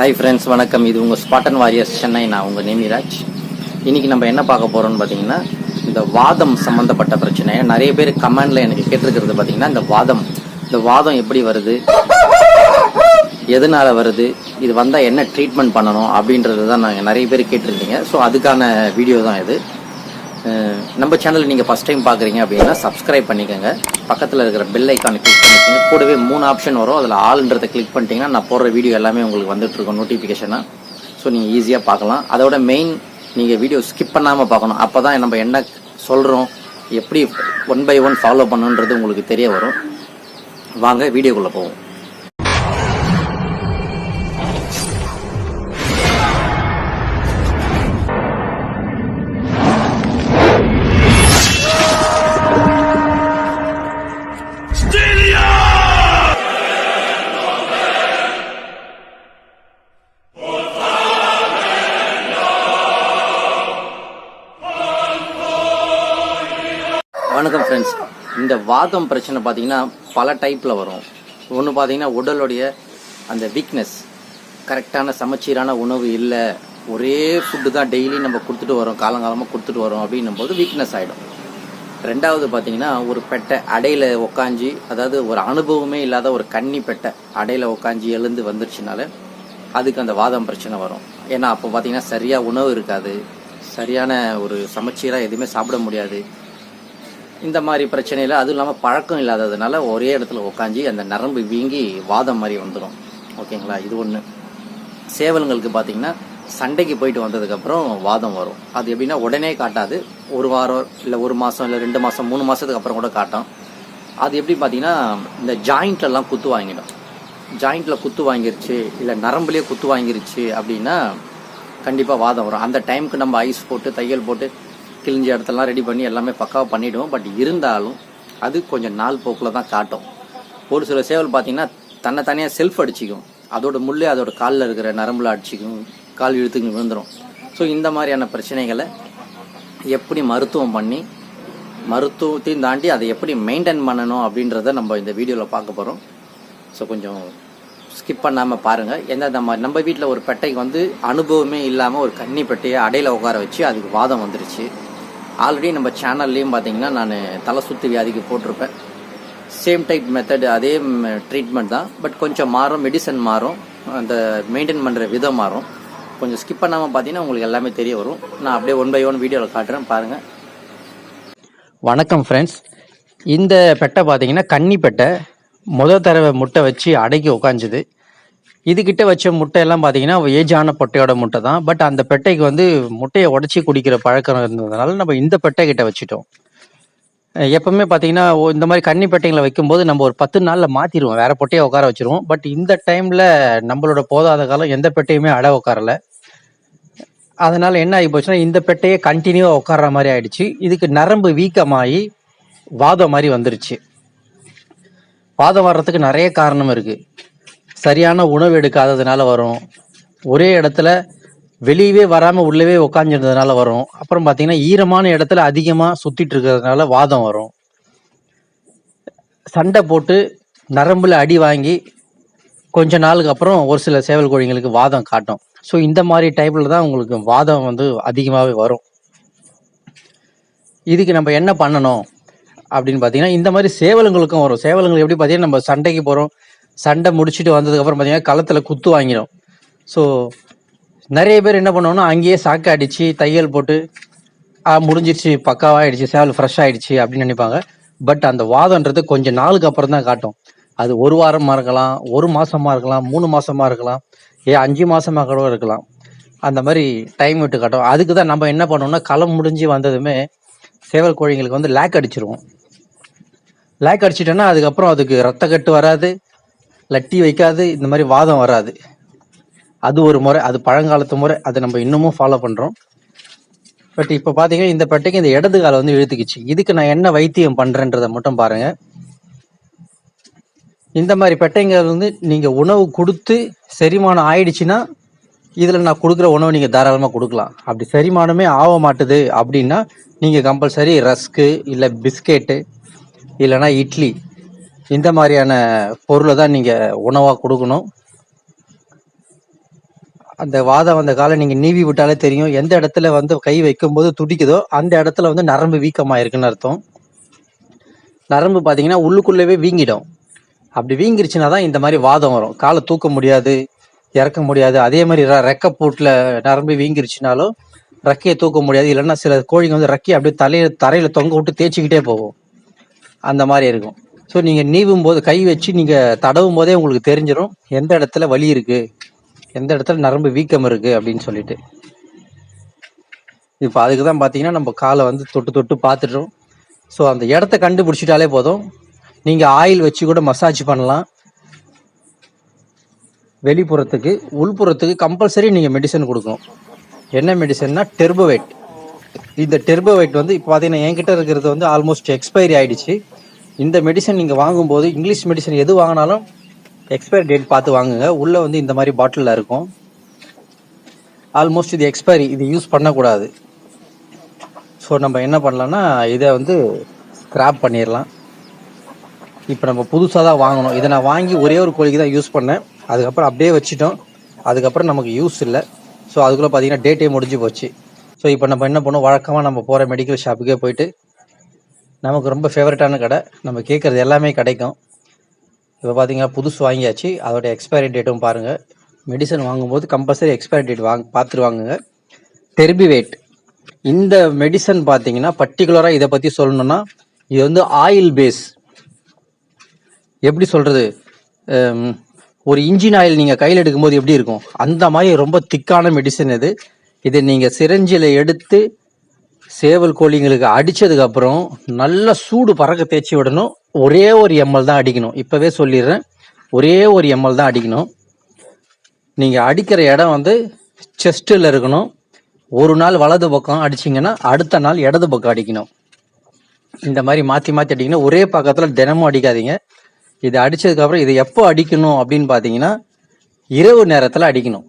Hi friends வணக்கம். இது உங்கள் ஸ்பாட்டன் வாரியர்ஸ் சென்னை நான் உங்கள் நேமிராஜ் இன்றைக்கி நம்ம என்ன பார்க்க போகிறோம்னு பார்த்தீங்கன்னா இந்த வாதம் சம்மந்தப்பட்ட பிரச்சனை. நிறைய பேர் கமெண்டில் எனக்கு கேட்டிருக்கிறது பார்த்தீங்கன்னா இந்த வாதம். இந்த வாதம் எப்படி வருது? எதனால வருது? இது வந்தால் என்ன ட்ரீட்மெண்ட் பண்ணணும்? அப்படின்றது தான் நாங்கள் நிறைய பேர் கேட்டிருந்தீங்க. ஸோ அதுக்கான வீடியோ தான் இது. நம்ம சேனல் நீங்கள் ஃபஸ்ட் டைம் பார்க்குறீங்க அப்படின்னா சப்ஸ்கிரைப் பண்ணிக்கோங்க. பக்கத்தில் இருக்கிற பெல் ஐக்கானை கிளிக் பண்ணிக்கோங்க. கூடவே மூணு ஆப்ஷன் வரும். அதில் ஆல்ன்றதை கிளிக் பண்ணிட்டீங்கன்னா நான் போடுற வீடியோ எல்லாமே உங்களுக்கு வந்துட்டுருக்கோம் நோட்டிஃபிகேஷனாக ஸோ நீங்கள் ஈஸியாக பார்க்கலாம். அதோட மெயின் நீங்கள் வீடியோ ஸ்கிப் பண்ணாமல் பார்க்கணும். அப்போ தான் நம்ம என்ன சொல்கிறோம் எப்படி ஒன் பை ஒன் ஃபாலோ பண்ணணுன்றது உங்களுக்கு தெரிய வரும். வாங்க வீடியோக்குள்ளே போவோம். வணக்கம் ஃப்ரெண்ட்ஸ் இந்த வாதம் பிரச்சனை பார்த்தீங்கன்னா பல டைப்பில் வரும். ஒன்று பார்த்தீங்கன்னா உடலுடைய அந்த வீக்னஸ் கரெக்டான சமச்சீரான உணவு இல்லை. ஒரே ஃபுட்டு தான் டெய்லி நம்ம கொடுத்துட்டு வரோம் காலங்காலமாக கொடுத்துட்டு வரோம் அப்படின்னும் போது வீக்னஸ் ஆகிடும் ரெண்டாவது பார்த்தீங்கன்னா ஒரு பெட்டை அடையில் உக்காஞ்சி அதாவது ஒரு அனுபவமே இல்லாத ஒரு கன்னி பெட்டை அடையில் உக்காஞ்சி எழுந்து வந்துருச்சுனால அதுக்கு அந்த வாதம் பிரச்சனை வரும். ஏன்னா அப்போ பார்த்தீங்கன்னா சரியாக உணவு இருக்காது. சரியான ஒரு சமச்சீராக எதுவுமே சாப்பிட முடியாது. இந்த மாதிரி பிரச்சனையில் அதுவும் இல்லாமல் பழக்கம் இல்லாததுனால ஒரே இடத்துல உட்காந்து அந்த நரம்பு வீங்கி வாதம் மாதிரி வந்துடும் ஓகேங்களா? இது ஒன்று சேவலுங்களுக்கு பார்த்தீங்கன்னா சண்டைக்கு போயிட்டு வந்ததுக்கப்புறம் வாதம் வரும். அது எப்படின்னா உடனே காட்டாது. ஒரு வாரம் இல்லை ஒரு மாதம் இல்லை ரெண்டு மாதம் மூணு மாதத்துக்கு அப்புறம் கூட காட்டும். அது எப்படி பார்த்தீங்கன்னா இந்த ஜாயிண்ட்லலாம் குத்து வாங்கிடும். ஜாயிண்ட்டில் குத்து வாங்கிருச்சு இல்லை நரம்புலேயே குத்து வாங்கிருச்சு அப்படின்னா கண்டிப்பாக வாதம் வரும். அந்த டைமுக்கு நம்ம ஐஸ் போட்டு தையல் போட்டு கிழிஞ்ச இடத்தெல்லாம் ரெடி பண்ணி எல்லாமே பக்காவாக பண்ணிவிடுவோம் பட் இருந்தாலும் அது கொஞ்சம் நாள் போக்கில் தான் காட்டும். ஒரு சில சேவல் பார்த்தீங்கன்னா தன்னை தனியாக செல்ஃப் அடிச்சிக்கும். அதோட முள்ளே அதோட காலில் இருக்கிற நரம்புல அடிச்சிக்கும் கால் இழுத்துக்கு விழுந்துடும் ஸோ இந்த மாதிரியான பிரச்சனைகளை எப்படி மருத்துவம் பண்ணி மருத்துவத்தையும் தாண்டி அதை எப்படி மெயின்டைன் பண்ணணும் அப்படின்றத நம்ம இந்த வீடியோவில் பார்க்க போகிறோம் ஸோ கொஞ்சம் ஸ்கிப் பண்ணாமல் பாருங்கள் எந்த நம்ம நம்ம வீட்டில் ஒரு பெட்டைக்கு வந்து அனுபவமே இல்லாமல் ஒரு கன்னி பெட்டையை அடையில உட்கார வச்சு அதுக்கு வாதம் வந்துருச்சு. ஆல்ரெடி நம்ம சேனல்லையும் பார்த்தீங்கன்னா நான் தலை சுத்து வியாதிக்கு போட்டிருப்பேன். சேம் டைப் மெத்தட் அதே ட்ரீட்மெண்ட் தான். பட் கொஞ்சம் மாறும் மெடிசன் மாறும் அந்த மெயின்டைன் பண்ணுற விதம் மாறும். கொஞ்சம் ஸ்கிப் பண்ணாமல் பார்த்தீங்கன்னா உங்களுக்கு எல்லாமே தெரிய வரும். நான் அப்படியே ஒன் பை ஒன் வீடியோவில் காட்டுறேன் பாருங்கள் வணக்கம் ஃப்ரெண்ட்ஸ் இந்த பெட்டை பார்த்தீங்கன்னா கன்னி பெட்டை முத தடவை முட்டை வச்சு அடக்கி உக்காஞ்சுது. இதுகிட்ட வச்ச முட்டையெல்லாம் பார்த்தீங்கன்னா ஏஜான பொட்டையோட முட்டை தான். பட் அந்த பெட்டைக்கு வந்து முட்டையை உடச்சி குடிக்கிற பழக்கம் இருந்ததுனால நம்ம இந்த பெட்டை கிட்ட வச்சுட்டோம். எப்பவுமே பார்த்தீங்கன்னா ஓ- இந்த மாதிரி கன்னி பெட்டைங்களை வைக்கும்போது நம்ம ஒரு பத்து நாளில் மாற்றிடுவோம் வேற பொட்டையை உட்கார வச்சிருவோம். பட் இந்த டைமில் நம்மளோட போதாத காலம் எந்த பெட்டையுமே அட உட்காரல. அதனால என்ன ஆகி போச்சுன்னா இந்த பெட்டையே கண்டினியூவா உட்கார்ற மாதிரி ஆயிடுச்சு. இதுக்கு நரம்பு வீக்கமாகி வாதம் மாதிரி வந்துருச்சு. வாதம் வர்றதுக்கு நிறைய காரணம் இருக்கு. சரியான உணவு எடுக்காததுனால வரும். ஒரே இடத்துல வெளியவே வராமல் உள்ளவே உட்காந்துருந்ததுனால வரும். அப்புறம் பார்த்தீங்கன்னா ஈரமான இடத்துல அதிகமாக சுற்றிட்டு இருக்கிறதுனால வாதம் வரும். சண்டை போட்டு நரம்பில் அடி வாங்கி கொஞ்ச நாளுக்கு அப்புறம் ஒரு சில சேவல் கோழிங்களுக்கு வாதம் காட்டும். ஸோ இந்த மாதிரி டைப்பில் தான் உங்களுக்கு வாதம் வந்து அதிகமாகவே வரும். இதுக்கு நம்ம என்ன பண்ணணும்? அப்படின்னு பார்த்தீங்கன்னா இந்த மாதிரி சேவலுங்களுக்கும் வரும். சேவலுங்களுக்கு எப்படி பார்த்தீங்கன்னா நம்ம சண்டைக்கு போகிறோம் சண்டை முடிச்சுட்டு வந்ததுக்கப்புறம் பார்த்தீங்கன்னா களத்தில் குத்து வாங்கிடும் ஸோ நிறைய பேர் என்ன பண்ணுவோம்னா அங்கேயே சாக்கு அடித்து தையல் போட்டு ஆ, முடிஞ்சிருச்சு பக்காவாயிடுச்சு சேவல் ஃப்ரெஷ் ஆயிடுச்சு அப்படின்னு நினைப்பாங்க. பட் அந்த வாதம்ன்றது கொஞ்சம் நாளுக்கு அப்புறம் தான் காட்டும். அது ஒரு வாரமாக இருக்கலாம் ஒரு மாசமா இருக்கலாம் மூணு மாசமா இருக்கலாம் ஏ அஞ்சு மாசமா கூட இருக்கலாம். அந்த மாதிரி டைம் விட்டு காட்டும். அதுக்கு தான் நம்ம என்ன பண்ணோம்னா களம் முடிஞ்சு வந்ததுமே சேவல் கோழிங்களுக்கு வந்து லேக் அடிச்சிருவோம். லேக் அடிச்சிட்டோன்னா அதுக்கப்புறம் அதுக்கு ரத்த கட்டு வராது. லட்டி வைக்காது இந்த மாதிரி வாதம் வராது. அது ஒரு முறை அது பழங்காலத்து முறை அதை நம்ம இன்னமும் ஃபாலோ பண்றோம். பட் இப்போ பார்த்தீங்கன்னா இந்த பட்டைக்கு இந்த இடது காலை வந்து இழுத்துக்கிச்சு. இதுக்கு நான் என்ன வைத்தியம் பண்றேன்றதை மட்டும் பாருங்க. இந்த மாதிரி பெட்டைங்க வந்து நீங்க உணவு கொடுத்து செரிமானம் ஆயிடுச்சுன்னா இதுல நான் கொடுக்குற உணவு நீங்க தாராளமா கொடுக்கலாம். அப்படி செரிமானமே ஆக மாட்டுது அப்படின்னா நீங்க கம்பல்சரி ரஸ்க்கு இல்லை பிஸ்கெட்டு இல்லைன்னா இட்லி இந்த மாதிரியான பொருளை தான் நீங்கள் உணவாக கொடுக்கணும். அந்த வாதம் வந்த காலம் நீங்கள் நீவி விட்டாலே தெரியும். எந்த இடத்துல வந்து கை வைக்கும்போது துடிக்குதோ அந்த இடத்துல வந்து நரம்பு வீக்கமாக இருக்குன்னு அர்த்தம். நரம்பு பார்த்தீங்கன்னா உள்ளுக்குள்ளவே வீங்கிடும். அப்படி வீங்கிருச்சுன்னா தான் இந்த மாதிரி வாதம் வரும். காலை தூக்க முடியாது இறக்க முடியாது. அதே மாதிரி ர- ரெக்க பூட்டில் நரம்பு வீங்கிருச்சுனாலும் ரெக்கையை தூக்க முடியாது. இல்லைன்னா சில கோழிங்க வந்து ரெக்கையை அப்படியே தலையில தரையில தொங்க விட்டு தேய்ச்சிக்கிட்டே போகும். அந்த மாதிரி இருக்கும். ஸோ நீங்கள் நீவும் போது கை வச்சு நீங்கள் தடவும் போதே உங்களுக்கு தெரிஞ்சிடும் எந்த இடத்துல வலி இருக்குது எந்த இடத்துல நரம்பு வீக்கம் இருக்குது அப்படின்னு சொல்லிட்டு. இப்போ அதுக்கு தான் பார்த்தீங்கன்னா நம்ம காலை வந்து தொட்டு தொட்டு பார்த்துட்டோம். ஸோ அந்த இடத்த கண்டுபிடிச்சிட்டாலே போதும். நீங்கள் ஆயில் வச்சு கூட மசாஜ் பண்ணலாம். வெளிப்புறத்துக்கு உள்புறத்துக்கு கம்பல்சரி நீங்கள் மெடிசன் கொடுக்கணும். என்ன மெடிசன்னா டெர்போவேட் இந்த டெர்போவைட் வந்து இப்போ பார்த்தீங்கன்னா என்கிட்ட இருக்கிறது வந்து ஆல்மோஸ்ட் எக்ஸ்பைரி ஆயிடுச்சு. இந்த மெடிசன் நீங்கள் வாங்கும்போது இங்கிலீஷ் மெடிசன் எது வாங்கினாலும் எக்ஸ்பைரி டேட் பார்த்து வாங்குங்க. உள்ளே வந்து இந்த மாதிரி பாட்டிலில் இருக்கும். ஆல்மோஸ்ட் இது எக்ஸ்பைரி இது யூஸ் பண்ணக்கூடாது. ஸோ நம்ம என்ன பண்ணலான்னா இதை வந்து ஸ்க்ராப் பண்ணிடலாம் இப்போ நம்ம புதுசாக தான் வாங்கணும். இதை நான் வாங்கி ஒரே ஒரு கோழிக்கு தான் யூஸ் பண்ணேன். அதுக்கப்புறம் அப்படியே வச்சுட்டோம். அதுக்கப்புறம் நமக்கு யூஸ் இல்லை. ஸோ அதுக்குள்ளே பார்த்தீங்கன்னா டேட்டே முடிஞ்சு போச்சு. ஸோ இப்போ நம்ம என்ன பண்ணோம் வழக்கமாக நம்ம போகிற மெடிக்கல் ஷாப்புக்கே போயிட்டு நமக்கு ரொம்ப ஃபேவரட்டான கடை. நம்ம கேட்குறது எல்லாமே கிடைக்கும். இப்போ பார்த்தீங்கன்னா புதுசு வாங்கியாச்சு. அதோட எக்ஸ்பைரி டேட்டும் பாருங்கள் மெடிசன் வாங்கும்போது கம்பல்சரி எக்ஸ்பைரி டேட் வாங்க பார்த்துட்டு வாங்குங்க. டெர்பிவேட் இந்த மெடிசன் பார்த்தீங்கன்னா பர்டிகுலராக இதை பற்றி சொல்லணும்னா இது வந்து ஆயில் பேஸ் எப்படி சொல்கிறது ஒரு இன்ஜின் ஆயில் நீங்கள் கையில் எடுக்கும்போது எப்படி இருக்கும்? அந்த மாதிரி ரொம்ப திக்கான மெடிசன் இது. இதை நீங்கள் சிரஞ்சில் எடுத்து சேவல் கோழிங்களுக்கு அடித்ததுக்கு அப்புறம் நல்லா சூடு பறக்க தேய்ச்சி விடணும். ஒரே ஒரு எம்எல் தான் அடிக்கணும். இப்போவே சொல்லிடுறேன். ஒரே ஒரு எம்எல் தான் அடிக்கணும். நீங்கள் அடிக்கிற இடம் வந்து செஸ்ட்டில் இருக்கணும். ஒரு நாள் வலது பக்கம் அடிச்சிங்கன்னா அடுத்த நாள் இடது பக்கம் அடிக்கணும். இந்த மாதிரி மாற்றி மாற்றி அடிக்கணும். ஒரே பக்கத்தில் தினமும் அடிக்காதீங்க. இது அடித்ததுக்கப்புறம் இது எப்போ அடிக்கணும் அப்படின்னு பார்த்தீங்கன்னா இரவு நேரத்தில் அடிக்கணும்.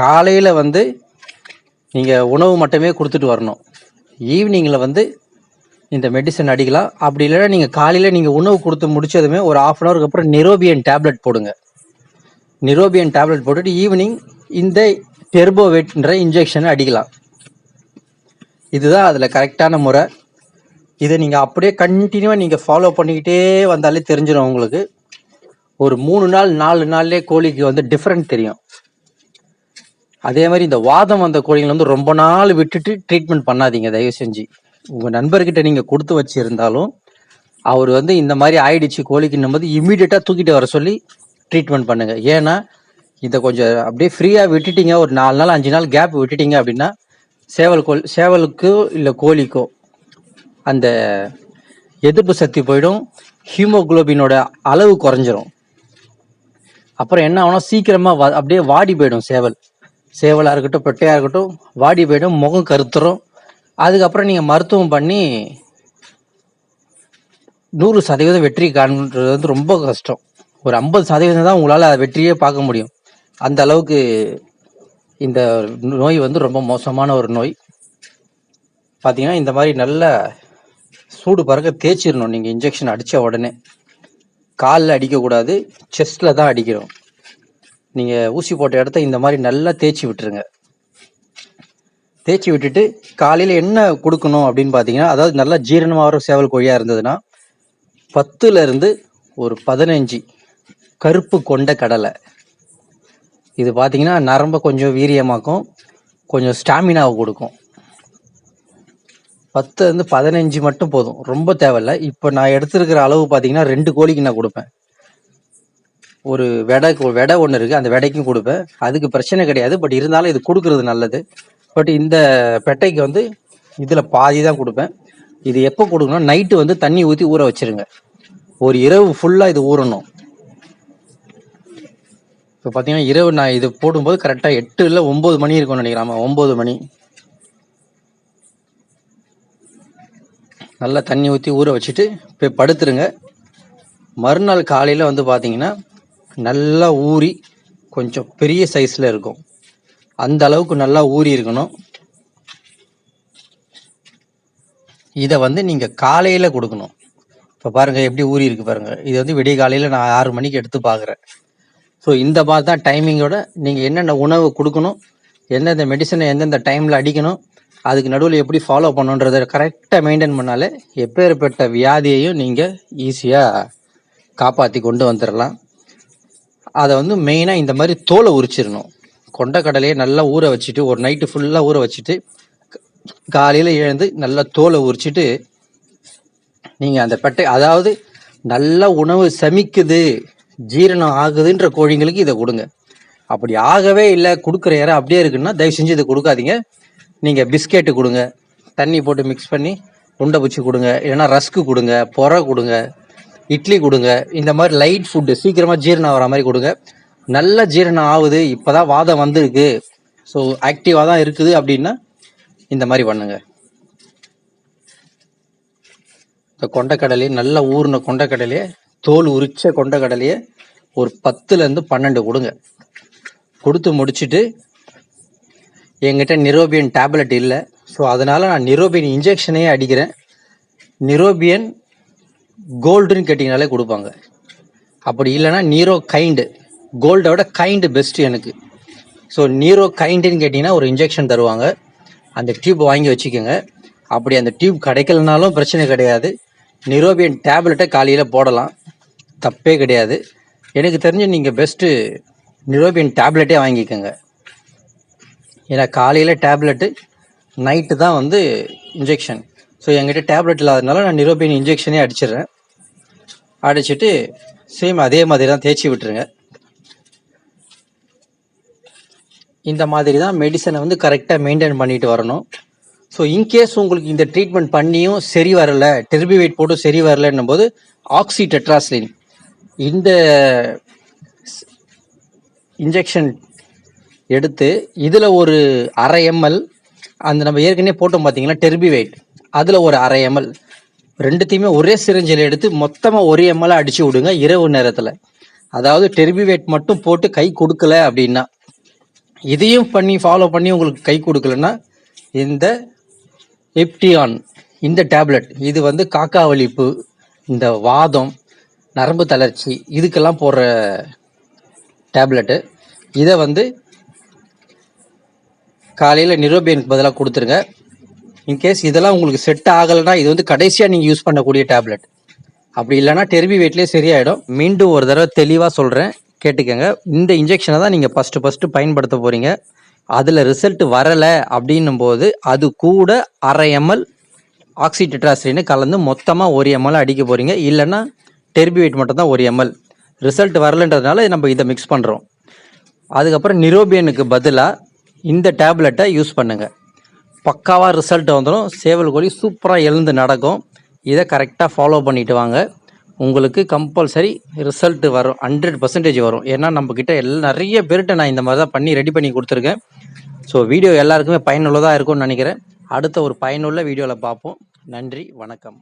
காலையில் வந்து நீங்கள் உணவு மட்டுமே கொடுத்துட்டு வரணும். ஈவினிங்கில் வந்து இந்த மெடிசன் அடிக்கலாம். அப்படி இல்லைன்னா நீங்கள் காலையில் நீங்கள் உணவு கொடுத்து முடிச்சதுமே ஒரு ஆஃப் அன் ஹவருக்கு அப்புறம் நிரோபியன் டேப்லெட் போடுங்க. நிரோபியன் டேப்லெட் போட்டுட்டு ஈவினிங் இந்த டெர்போவேட்ன்ற இன்ஜெக்ஷனை அடிக்கலாம். இதுதான் அதில் கரெக்டான முறை. இதை நீங்கள் அப்படியே கண்டினியூவாக நீங்கள் ஃபாலோ பண்ணிக்கிட்டே வந்தாலே தெரிஞ்சிடும் உங்களுக்கு. ஒரு மூணு நாள் நாலு நாள்லேயே கோழிக்கு வந்து டிஃப்ரெண்ட் தெரியும். அதே மாதிரி இந்த வாதம் வந்த கோழிகள் வந்து ரொம்ப நாள் விட்டுட்டு ட்ரீட்மெண்ட் பண்ணாதீங்க தயவு செஞ்சு. உங்கள் நண்பர்கிட்ட நீங்கள் கொடுத்து வச்சிருந்தாலும் அவர் வந்து இந்த மாதிரி ஆயிடுச்சு கோழிக்குன்னும் போது இம்மிடியட்டா தூக்கிட்டு வர சொல்லி ட்ரீட்மெண்ட் பண்ணுங்க. ஏன்னா இதை கொஞ்சம் அப்படியே ஃப்ரீயாக விட்டுட்டீங்க ஒரு நாலு நாள் அஞ்சு நாள் கேப் விட்டுட்டீங்க அப்படின்னா சேவல் கோழி சேவலுக்கோ இல்லை கோழிக்கோ அந்த எதிர்ப்பு சக்தி போயிடும் ஹீமோகுளோபினோட அளவு குறைஞ்சிரும். அப்புறம் என்ன ஆகும்னா சீக்கிரமாக அப்படியே வாடி போயிடும் சேவல். சேவலாக இருக்கட்டும் பெட்டையாக இருக்கட்டும் வாடி போயிடும் முகம் கருத்துரும். அதுக்கப்புறம் நீங்கள் மருத்துவம் பண்ணி நூறு சதவீதம் வெற்றி காண்றது வந்து ரொம்ப கஷ்டம். ஒரு ஐம்பது சதவீதம் தான் உங்களால் வெற்றியே பார்க்க முடியும். அந்த அளவுக்கு இந்த நோய் வந்து ரொம்ப மோசமான ஒரு நோய். பார்த்தீங்கன்னா இந்த மாதிரி நல்ல சூடு பறக்க தேய்ச்சிடணும் நீங்கள் இன்ஜெக்ஷன் அடித்த உடனே. காலில் அடிக்கக்கூடாது செஸ்ட்டில் தான் அடிக்கணும். நீங்கள் ஊசி போட்ட இடத்த இந்த மாதிரி நல்லா தேய்ச்சி விட்டுருங்க. தேய்ச்சி விட்டுட்டு காலையில் என்ன கொடுக்கணும் அப்படின்னு பார்த்தீங்கன்னா அதாவது நல்லா ஜீரணமாகிற சேவல் கோழியாக இருந்ததுன்னா பத்துலேருந்து ஒரு பதினஞ்சு கருப்பு கொண்ட கடலை. இது பார்த்தீங்கன்னா நரம்ப கொஞ்சம் வீரியமாக்கும் கொஞ்சம் ஸ்டாமினாவை கொடுக்கும். பத்துலேருந்து பதினஞ்சு மட்டும் போதும். ரொம்ப தேவையில்லை. இப்போ நான் எடுத்துருக்கிற அளவு பார்த்தீங்கன்னா ரெண்டு கோழிக்கு நான் கொடுப்பேன். ஒரு விடை வெடை ஒன்று இருக்குது அந்த வெடைக்கும் கொடுப்பேன். அதுக்கு பிரச்சனை கிடையாது. பட் இருந்தாலும் இது கொடுக்கறது நல்லது. பட் இந்த பெட்டைக்கு வந்து இதில் பாதி தான் கொடுப்பேன். இது எப்போ கொடுக்கணும் நைட்டு வந்து தண்ணி ஊற்றி ஊற வச்சிருங்க. ஒரு இரவு ஃபுல்லாக இது ஊறணும். இப்போ பார்த்தீங்கன்னா இரவு நான் இது போடும்போது கரெக்டாக எட்டு இல்லை ஒம்பது மணி இருக்கும்னு நினைக்கிறேன் ஒம்பது மணி. நல்லா தண்ணி ஊற்றி ஊற வச்சுட்டு போய் படுத்துருங்க. மறுநாள் காலையில் வந்து பார்த்தீங்கன்னா நல்லா ஊறி கொஞ்சம் பெரிய சைஸில் இருக்கும். அந்த அளவுக்கு நல்லா ஊறி இருக்கணும். இதை வந்து நீங்கள் காலையில் கொடுக்கணும். இப்போ பாருங்கள் எப்படி ஊறி இருக்கு பாருங்கள் இது வந்து விடிய காலையில் நான் ஆறு மணிக்கு எடுத்து பார்க்குறேன். ஸோ இந்த மாதிரி தான் டைமிங்கோட நீங்கள் என்னென்ன உணவு கொடுக்கணும் எந்தெந்த மெடிசனை எந்தெந்த டைமில் அடிக்கணும் அதுக்கு நடுவில் எப்படி ஃபாலோ பண்ணணுன்றதை கரெக்டாக மெயின்டைன் பண்ணாலே எப்பேற்பட்ட வியாதியையும் நீங்கள் ஈஸியாக காப்பாற்றி கொண்டு வந்துடலாம் அதை வந்து மெயினாக இந்த மாதிரி தோலை உரிச்சிடணும். கொண்டக்கடலையை நல்லா ஊற வச்சுட்டு ஒரு நைட்டு ஃபுல்லாக ஊற வச்சுட்டு காலையில் எழுந்து நல்லா தோலை உரிச்சிட்டு நீங்கள் அந்த பெட்டை அதாவது நல்ல உணவு சமிக்குது ஜீரணம் ஆகுதுன்ற கோழிங்களுக்கு இதை கொடுங்க. அப்படி ஆகவே இல்லை கொடுக்குற இடம் அப்படியே இருக்குன்னா தயவு செஞ்சு இதை கொடுக்காதீங்க. நீங்கள் பிஸ்கெட்டு கொடுங்க. தண்ணி போட்டு மிக்ஸ் பண்ணி உண்டை பூச்சி கொடுங்க. இல்லைன்னா ரஸ்க்கு கொடுங்க. புற கொடுங்க. இட்லி கொடுங்க. இந்த மாதிரி லைட் ஃபுட்டு சீக்கிரமாக ஜீரணம் ஆகிற மாதிரி கொடுங்க. நல்ல ஜீரணம் ஆகுது. இப்போ தான் வாதம் வந்திருக்கு. ஸோ ஆக்டிவாக தான் இருக்குது அப்படின்னா இந்த மாதிரி பண்ணுங்க. இந்த கொண்டக்கடலையை நல்லா ஊறின கொண்டக்கடலையே தோல் உரிச்ச கொண்டக்கடலையே ஒரு பத்துலேருந்து பன்னெண்டு கொடுங்க. கொடுத்து முடிச்சுட்டு என்கிட்ட நிரோபியன் டேப்லெட் இல்லை. ஸோ அதனால் நான் நிரோபியன் இன்ஜெக்ஷனே அடிக்கிறேன். நிரோபியன் கோல்டுன்னு கேட்டிங்கனாலே கொடுப்பாங்க. அப்படி இல்லைன்னா நீரோ கைண்டு கோல்டை விட கைண்டு பெஸ்ட்டு எனக்கு. ஸோ நீரோ கைண்டுன்னு கேட்டிங்கன்னா ஒரு இன்ஜெக்ஷன் தருவாங்க. அந்த டியூப் வாங்கி வச்சுக்கோங்க. அப்படி அந்த டியூப் கிடைக்கலனாலும் பிரச்சனை கிடையாது. நிரோபியன் டேப்லெட்டை காலையில் போடலாம். தப்பே கிடையாது. எனக்கு தெரிஞ்சு நீங்கள் பெஸ்ட்டு நிரோபியன் டேப்லெட்டே வாங்கிக்கோங்க. ஏன்னா காலையில் டேப்லெட்டு நைட்டு தான் வந்து இன்ஜெக்ஷன் ஸோ என்கிட்ட டேப்லெட் இல்லாதனால நான் நிரோபின் இன்ஜெக்ஷனே அடிச்சிடுறேன். அடிச்சிட்டு சேம் அதே மாதிரி தான் தேய்ச்சி விட்டுருங்க. இந்த மாதிரி தான் மெடிசனை வந்து கரெக்டாக மெயின்டைன் பண்ணிட்டு வரணும். ஸோ இன்கேஸ் உங்களுக்கு இந்த ட்ரீட்மெண்ட் பண்ணியும் சரி வரல டெர்பிவேட் போட்டும் சரி வரலன்னும் போது ஆக்சி டெட்ராஸ்லின் இந்த இன்ஜெக்ஷன் எடுத்து இதில் ஒரு அரை எம்எல் அந்த நம்ம ஏற்கனவே போட்டோம் பார்த்தீங்கன்னா டெர்பிவேட் அதில் ஒரு அரை எம்எல் ரெண்டுத்தையுமே ஒரே சிரிஞ்சில் எடுத்து மொத்தமாக ஒரே எம்எல் அடிச்சு விடுங்க இரவு நேரத்தில். அதாவது டெர்பிவேட் மட்டும் போட்டு கை கொடுக்கல அப்படின்னா இதையும் பண்ணி ஃபாலோ பண்ணி உங்களுக்கு கை கொடுக்கலன்னா இந்த எப்டியான் இந்த டேப்லெட் இது வந்து காக்கா வலிப்பு இந்த வாதம் நரம்பு தளர்ச்சி இதுக்கெல்லாம் போடுற டேப்லெட்டு இதை வந்து காலையில் நிரோபியனுக்கு பதிலாக கொடுத்துருங்க. இன்கேஸ் இதெல்லாம் உங்களுக்கு செட் ஆகலைன்னா இது வந்து கடைசியாக நீங்கள் யூஸ் பண்ணக்கூடிய டேப்லெட் அப்படி இல்லைன்னா டெர்பி வெயிட்லேயே சரியாயிடும். மீண்டும் ஒரு தடவை தெளிவாக சொல்கிறேன் கேட்டுக்கோங்க. இந்த இன்ஜெக்ஷனை தான் நீங்கள் ஃபஸ்ட்டு ஃபஸ்ட்டு பயன்படுத்த போகிறீங்க அதில் ரிசல்ட் வரலை அப்படின்னும் போது அது கூட அரை எம்எல் ஆக்சிடெட்ராசின்னு கலந்து மொத்தமாக ஒரு எம்எல் அடிக்க போகிறீங்க இல்லைன்னா டெர்பிவேட் மட்டும் தான் ஒரு எம்எல் ரிசல்ட் வரலன்றதுனால நம்ம இதை மிக்ஸ் பண்ணுறோம் அதுக்கப்புறம் நிரோபியனுக்கு பதிலாக இந்த டேப்லெட்டை யூஸ் பண்ணுங்கள் பக்காவாக ரிசல்ட் வந்துடும் சேவல் கோழி சூப்பராக எழுந்து நடக்கும். இதை கரெக்டாக ஃபாலோ பண்ணிட்டு வாங்க. உங்களுக்கு கம்பல்சரி ரிசல்ட் வரும். ஹண்ட்ரட் பர்சன்டேஜ் வரும். ஏன்னா நம்மக்கிட்ட எல்லாம் நிறைய பேர்கிட்ட நான் இந்த மாதிரி தான் பண்ணி ரெடி பண்ணி கொடுத்துருக்கேன். ஸோ வீடியோ எல்லாருக்குமே பயனுள்ளதாக இருக்கும்னு நினைக்கிறேன். அடுத்த ஒரு பயனுள்ள வீடியோவில் பார்ப்போம். நன்றி வணக்கம்.